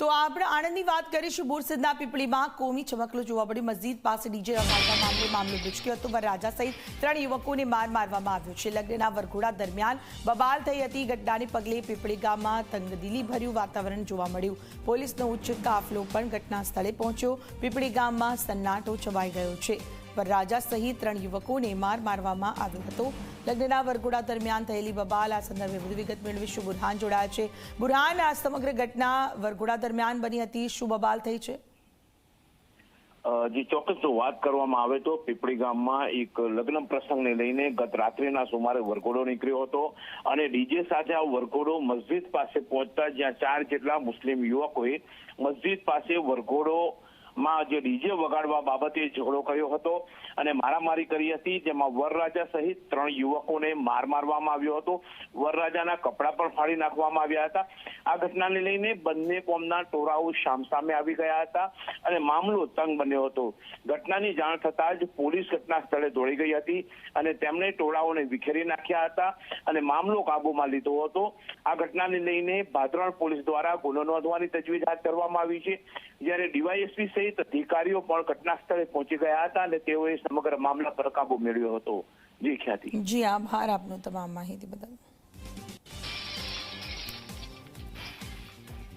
તો આપણે આણંદની વાત કરીશું બોરસદના પીપળીમાં કોમી ચમકલો જોવા મળ્યું મસ્જિદ પાસે ડીજે રમાડવા મામલે મામલો ભૂચક્યો હતો. વરરાજા સહિત ત્રણ યુવકોને માર મારવામાં આવ્યો છે. લગ્નના વરઘોડા દરમિયાન બબાલ થઈ હતી. ઘટનાને પગલે પીપળી ગામમાં તંગદિલી ભર્યું વાતાવરણ જોવા મળ્યું. પોલીસનો ઉચ્ચ કાફલો પણ ઘટના સ્થળે પહોંચ્યો. પીપળી ગામમાં સન્નાટો છવાઈ ગયો છે. વરરાજા સહિત ત્રણ યુવકોને માર મારવામાં આવ્યો હતો. લગ્નના વરઘોડા દરમિયાન થયેલી બબાલ આ સંદર્ભે વધુ વિગત મેળવીશું બુરહાન જોડાયા છે. બુરહાન, આ સમગ્ર ઘટના વરઘોડા દરમિયાન બની હતી. શું બબાલ થઈ છે? જે, ચોક્કસ જો વાત કરવામાં આવે તો પીપળી ગામમાં એક લગ્ન પ્રસંગને લઈને ગત રાત્રિના સુમારે વરઘોડો નીકળ્યો હતો અને ડીજે સાથે આ વરઘોડો મસ્જિદ પાસે પહોંચતા જ્યાં ચાર જેટલા મુસ્લિમ યુવકોએ મસ્જિદ પાસે વરઘોડો માં જે ડીજે વગાડવા બાબતે ઝઘડો કર્યો હતો અને મારામારી કરી હતી, જેમાં વરરાજા સહિત ત્રણ યુવકોને માર મારવામાં આવ્યો હતો. વરરાજાના કપડાં પણ ફાડી નાખવામાં આવ્યા હતા. આ ઘટનાને લઈને બંને કોમના ટોળાઓ સામસામે આવી ગયા હતા અને મામલો તંગ બન્યો હતો. ઘટનાની જાણ થતાં જ પોલીસ ઘટના સ્થળે દોડી ગઈ હતી અને તેમણે ટોળાઓને વિખેરી નાખ્યા હતા અને મામલો કાબૂમાં લીધો હતો. આ ઘટનાને લઈને ભાદરણ પોલીસ દ્વારા ગુનો નોંધવાની તજવીજ હાથ કરવામાં આવી છે. જ્યારે ડીવાયએસપી સહિત અધિકારીઓ પણ ઘટના સ્થળે પહોંચી ગયા હતા અને તેઓએ સમગ્ર મામલા પર કાબુ મેળવ્યો હતો. જી ખ્યાતિ. જી, આભાર આપનો તમામ માહિતી બદલ.